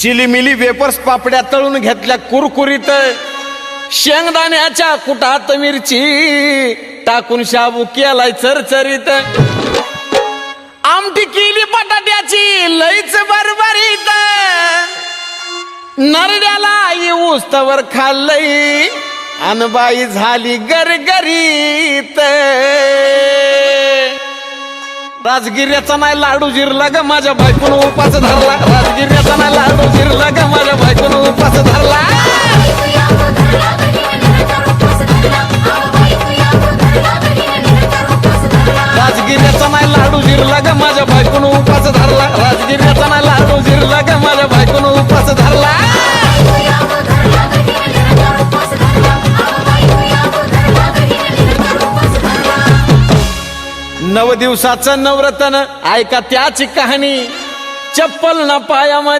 चिलीमिली vapours पापड्या तळून घेतल्या कुरकुरीत. शेंगदाण्याच्या कुटात मिरची टाकून शाबू केलाय चरचरीत. आमटी केली बटाट्याची लईच बरबरीत. नरड्याला येऊस तवर खाल्लई अनबाई झाली गरगरीत. राजगिर्याचा नाही लाडू जिरला ग माझ्या बायकून उपास धरला. राजगिर्याचा राजगिऱ्याचा नाही लाडू जिरला ग माझ्या बायकून उपास धरला. राजगिऱ्याचा नाही लाडू जिरला ग माझ्या बायकून उपास धरला. नव दिवसाचं नवरतन ऐका त्याची कहाणी. चप्पल ना पायामध्ये.